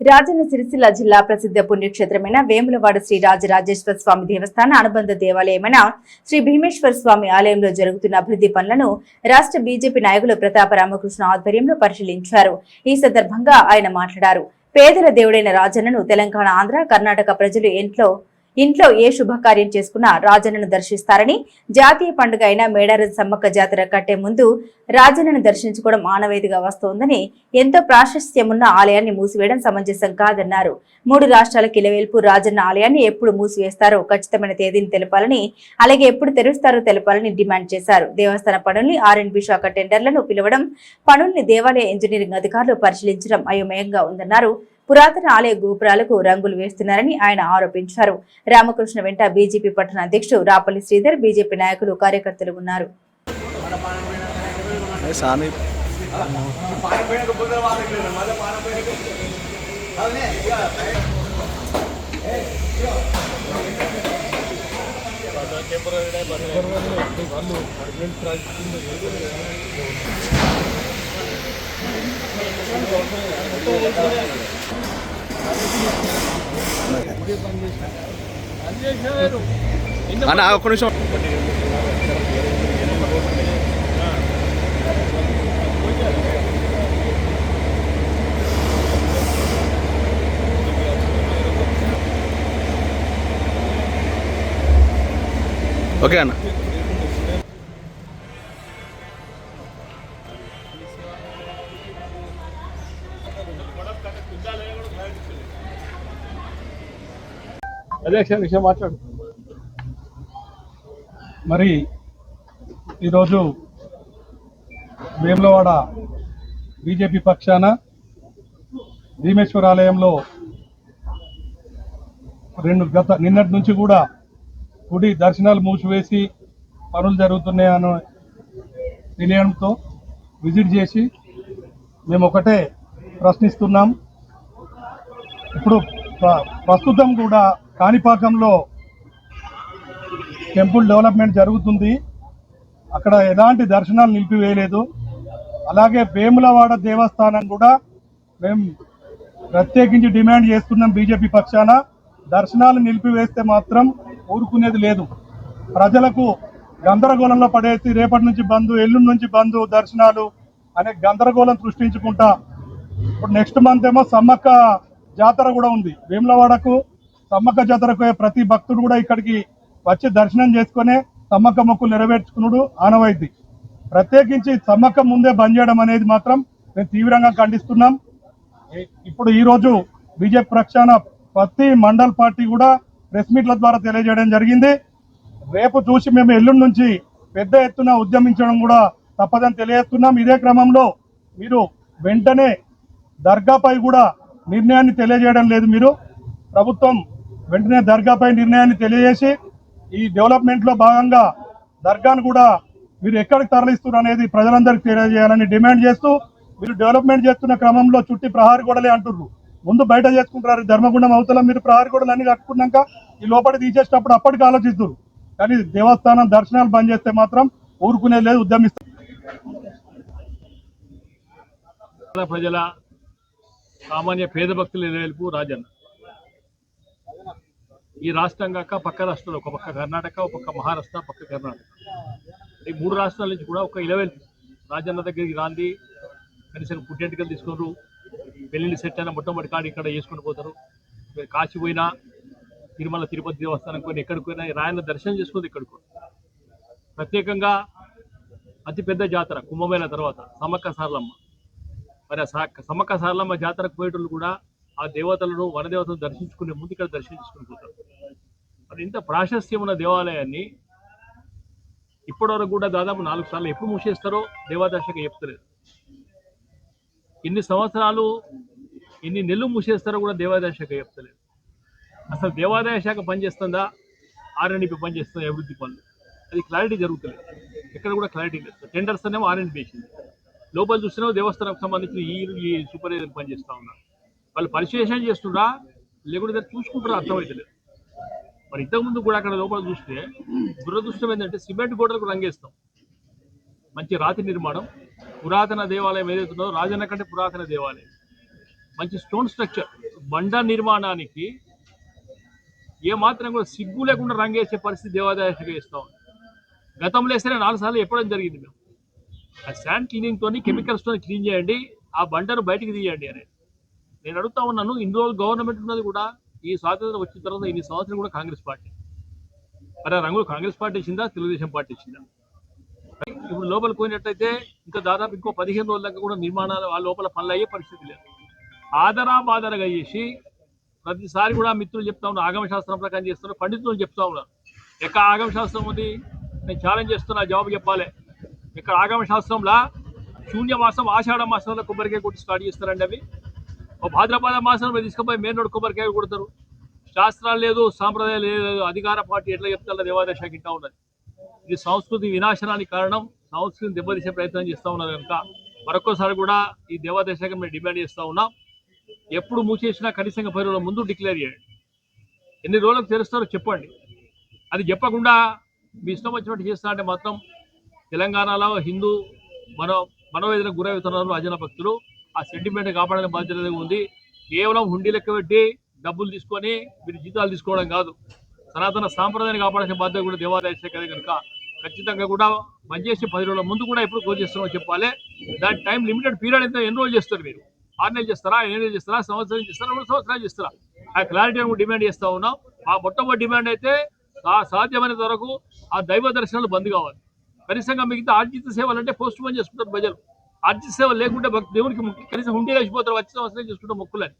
రాజన్న సిరిసిల్ల జిల్లా ప్రసిద్ధ పుణ్యక్షేత్రమైన వేములవాడ శ్రీ రాజరాజేశ్వర స్వామి దేవస్థాన అనుబంధ దేవాలయమైన శ్రీ భీమేశ్వర స్వామి ఆలయంలో జరుగుతున్న అభివృద్ధి పనులను రాష్ట్ర బీజేపీ నాయకులు ప్రతాప రామకృష్ణ ఆధ్వర్యంలో పరిశీలించారు. ఈ సందర్భంగా ఆయన మాట్లాడారు. పేదల దేవుడైన రాజన్నను తెలంగాణ ఆంధ్ర కర్ణాటక ప్రజలు ఇంట్లో ఇంట్లో ఏ శుభకార్యం చేసుకున్నా రాజన్నను దర్శిస్తారని జాతీయ పండుగ అయిన మేడారి సమ్మక్క జాతర కట్టే ముందు రాజన్నను దర్శించుకోవడం ఆనవాయితీగా వస్తోందని ఎంతో ప్రాశస్త్యమున్న ఆలయాన్ని మూసివేయడం సమంజసం కాదన్నారు. మూడు రాష్ట్రాల కిలవేల్పు రాజన్న ఆలయాన్ని ఎప్పుడు మూసివేస్తారో ఖచ్చితమైన తేదీని తెలపాలని అలాగే ఎప్పుడు తెరుస్తారో తెలపాలని డిమాండ్ చేశారు. దేవస్థాన పనుల్ని ఆర్ఎండ్బి శాఖ టెండర్లను పిలవడం పనుల్ని దేవాలయ ఇంజనీరింగ్ అధికారులు పరిశీలించడం అయోమయంగా ఉందన్నారు పురాతన ఆలయ గోపురాలకు రంగులు వేస్తున్నారని ఆయన ఆరోపించారు. రామకృష్ణ వెంట బీజేపీ పట్టణ అధ్యక్షుడు రాపల్లి శ్రీధర్ బీజేపీ నాయకులు కార్యకర్తలు ఉన్నారు. ఏ స్వామి అన్న ఒక్క నిమిషం ఓకే అన్న అధ్యక్ష విషయం మాట్లాడు. మరి ఈరోజు వేములవాడ బీజేపీ పక్షాన భీమేశ్వర ఆలయంలో రెండు గత నిన్నటి నుంచి కూడా గుడి దర్శనాలు మూసివేసి పనులు జరుగుతున్నాయని తెలియడంతో విజిట్ చేసి మేము ఒకటే ప్రశ్నిస్తున్నాం. ఇప్పుడు ప్రస్తుతం కూడా కాణిపాకంలో టెంపుల్ డెవలప్మెంట్ జరుగుతుంది. అక్కడ ఎలాంటి దర్శనాలు నిలిపివేయలేదు. అలాగే వేములవాడ దేవస్థానం కూడా మేము ప్రత్యేకించి డిమాండ్ చేస్తున్నాం బీజేపీ పక్షాన. దర్శనాలు నిలిపివేస్తే మాత్రం ఊరుకునేది లేదు. ప్రజలకు గందరగోళంలో పడేసి రేపటి నుంచి బంధు ఎల్లుండి నుంచి బంధు దర్శనాలు అనే గందరగోళం సృష్టించుకుంటా. ఇప్పుడు నెక్స్ట్ మంత్ ఏమో సమ్మక్క జాతర కూడా ఉంది. వేములవాడకు సమ్మక్క జాతరకు ప్రతి భక్తుడు కూడా ఇక్కడికి వచ్చి దర్శనం చేసుకునే సమ్మక్క మొక్కులు నెరవేర్చుకున్నాడు ఆనవాయితీ. ప్రత్యేకించి సమ్మక్క ముందే బంద్ చేయడం అనేది మాత్రం మేము తీవ్రంగా ఖండిస్తున్నాం. ఇప్పుడు ఈరోజు బీజేపీ ప్రక్షాన ప్రతి మండల్ పార్టీ కూడా ప్రెస్ మీట్ల ద్వారా తెలియజేయడం జరిగింది. రేపు చూసి మేము ఎల్లుండి నుంచి పెద్ద ఎత్తున ఉద్యమించడం కూడా తప్పదని తెలియజేస్తున్నాం. ఇదే క్రమంలో మీరు వెంటనే దర్గాపై కూడా నిర్ణయాన్ని తెలియజేయడం లేదు మీరు. ప్రభుత్వం వెంటనే దర్గాపై నిర్ణయాన్ని తెలియజేసి ఈ డెవలప్మెంట్లో భాగంగా దర్గాను కూడా మీరు ఎక్కడికి తరలిస్తున్నారు అనేది ప్రజలందరికీ తెలియజేయాలని డిమాండ్ చేస్తూ మీరు డెవలప్మెంట్ చేస్తున్న క్రమంలో చుట్టి ప్రహారీ గోడలే అంటున్నారు ముందు బయట చేసుకుంటారు ధర్మగుండం అవతల మీరు ప్రహారీ గోడలు అన్ని కట్టుకున్నాక ఈ లోపల తీసేటప్పుడు అప్పటికి ఆలోచిస్తారు కానీ దేవస్థానం దర్శనాలు బంద్ చేస్తే మాత్రం ఊరుకునే లేదు ఉద్యమిస్తారు ప్రజల సామాన్య పేద భక్తుల నిలవెల్పు రాజన్న. ఈ రాష్ట్రం కాక పక్క రాష్ట్రాలు ఒక పక్క కర్ణాటక ఒక పక్క మహారాష్ట్ర పక్క కర్ణాటక. ఈ మూడు రాష్ట్రాల నుంచి కూడా ఒక ఇలవెల్పు రాజన్న దగ్గరికి రాంది. కనీసం పుట్టెంటికలు తీసుకున్నారు. పెళ్ళిళ్ళు సెట్ అయిన మొట్టమొదటి కాడి ఇక్కడ చేసుకుని పోతారు. మీరు కాశీ పోయినా తిరుమల తిరుపతి దేవస్థానం కొన్ని ఎక్కడికి పోయినా రాయన్న దర్శనం చేసుకుంది ఇక్కడికి ప్రత్యేకంగా అతిపెద్ద జాతర కుంభమేళ తర్వాత సమ్మక్క సారలమ్మ. మరి సమక సారలమ్మ జాతరకు పోయేటోళ్ళు కూడా ఆ దేవతలను వనదేవతలను దర్శించుకునే ముందు ఇక్కడ దర్శించుకుని పోతారు. మరి ఇంత ప్రాశస్త్యం ఉన్న దేవాలయాన్ని ఇప్పటివరకు కూడా దాదాపు నాలుగు సార్లు ఎప్పుడు మూసేస్తారో దేవాదర్శక చెప్తలేదు. ఇన్ని సంవత్సరాలు ఇన్ని నెలలు మూసేస్తారో కూడా దేవాదాయ శాఖ చెప్తలేదు. అసలు దేవాదాయ శాఖ పనిచేస్తుందా? ఆర్ఎండ్బి పనిచేస్తుందా? అభివృద్ధి పనులు. అది క్లారిటీ జరుగుతలేదు. ఎక్కడ కూడా క్లారిటీ లేదు. టెండర్స్ అనేమో ఆర్ఎండ్బి వేసింది. లోపల చూసినా దేవస్థానం సంబంధించిన ఈ ఈ సూపర్వైజర్ పనిచేస్తూ ఉన్నారు వాళ్ళు పరిశీలన చేస్తుండ్రా లేకుంటే చూసుకుంటారా అర్థమవుతలేదు మరి ఇంతకుముందు కూడా అక్కడ లోపల చూస్తే దురదృష్టం ఏంటంటే సిమెంట్ గోడలకు రంగేస్తాం. మంచి రాతి నిర్మాణం పురాతన దేవాలయం ఏదైతే ఉన్నదో రాజన్న కంటే పురాతన దేవాలయం. మంచి స్టోన్ స్ట్రక్చర్ బండ నిర్మాణానికి ఏ మాత్రం కూడా సిగ్గు లేకుండా రంగేసే పరిస్థితి దేవాదాయ శాఖ ఉంది. గతంలో వేస్తేనే నాలుగు సార్లు ఎప్పుడైనా జరిగింది మేము. ఆ శాండ్ క్లీనింగ్ తోని కెమికల్స్ తోని క్లీన్ చేయండి ఆ బండను బయటికి తీయండి అని. నేను అడుగుతా ఉన్నాను ఇన్ని రోజులు గవర్నమెంట్ ఉన్నది కూడా ఈ స్వాతంత్రం వచ్చిన తర్వాత ఇన్ని సంవత్సరాలు కూడా కాంగ్రెస్ పార్టీ. మరి ఆ రంగులు కాంగ్రెస్ పార్టీ ఇచ్చిందా తెలుగుదేశం పార్టీ ఇచ్చిందా? ఇప్పుడు లోపల పోయినట్టయితే ఇంకా దాదాపు ఇంకో పదిహేను రోజుల దాకా కూడా నిర్మాణాలు ఆ లోపల పనులు అయ్యే పరిస్థితి లేదు. ఆదరా బాదరగా చేసి ప్రతిసారి కూడా మిత్రులు చెప్తా ఉన్నారు ఆగమ శాస్త్రం ప్రకారం చేస్తున్నారు పండితులు చెప్తా ఉన్నారు. ఎక్క ఆగమ శాస్త్రం ఉంది? నేను ఛాలెంజ్ చేస్తున్నా జవాబు చెప్పాలి. ఇక్కడ ఆగమ శాస్త్రంలో శూన్య మాసం ఆషాఢ మాసంలో కొబ్బరికాయ కొట్టి స్టార్ట్ చేస్తారండి అవి. భాద్రపద మాసంలో తీసుకుపోయి మెయిన్ రోడ్ కొబ్బరికాయ కొడతారు. శాస్త్రాలు లేదు సాంప్రదాయాలు లేదు అధికార పార్టీ ఎట్లా చెప్తారో దేవాదాయ శాఖ ఇంటా ఉన్నది. ఇది సంస్కృతి వినాశనానికి కారణం సంస్కృతిని దెబ్బతీసే ప్రయత్నం చేస్తూ ఉన్నారు కనుక మరొకసారి కూడా ఈ దేవాదశాఖ మేము డిమాండ్ చేస్తూ ఉన్నాం. ఎప్పుడు మూసేసినా కనీసంగా పది రోజుల ముందు డిక్లేర్ చేయండి. ఎన్ని రోజులకు తెరుస్తారో చెప్పండి. అది చెప్పకుండా మీ ఇష్టం వచ్చినట్టు చేస్తా అంటే మాత్రం తెలంగాణలో హిందూ మనో మనోవేదన గురవుతున్నారు అజన భక్తులు. ఆ సెంటిమెంట్ కాపాడని బాధ్యత ఉంది. కేవలం హుండీ లెక్క పెట్టి డబ్బులు తీసుకొని మీరు జీతాలు తీసుకోవడం కాదు. సనాతన సాంప్రదాయాన్ని కాపాడాల్సిన బాధ్యత కూడా దేవాదాయ శాఖ కనుక. ఖచ్చితంగా కూడా పనిచేసి పది రోజుల ముందు కూడా ఎప్పుడు క్లోజ్ చేస్తామో చెప్పాలి. దాని టైం లిమిటెడ్ పీరియడ్ ఎంత ఎన్ని రోజులు చేస్తారు మీరు. ఆరు నెలలు చేస్తారా ఎన్ని నెలలు చేస్తారా సంవత్సరం చేస్తారా రెండు సంవత్సరాలు చేస్తారా? ఆ క్లారిటీ కూడా డిమాండ్ చేస్తా ఉన్నాం. ఆ మొట్టమొదటి డిమాండ్ అయితే సా- సాధ్యమైనంత వరకు ఆ దైవ దర్శనాలు బంద్ కావాలి. కనీసంగా మిగతా ఆర్జిత సేవలు అంటే పోస్ట్ పోన్ చేసుకుంటారు ప్రజలు. ఆర్జిత సేవలు లేకుంటే దేవునికి కనీసం ఉండి లేచిపోతారు వచ్చే సంవత్సరం చేసుకుంటే మొక్కులని.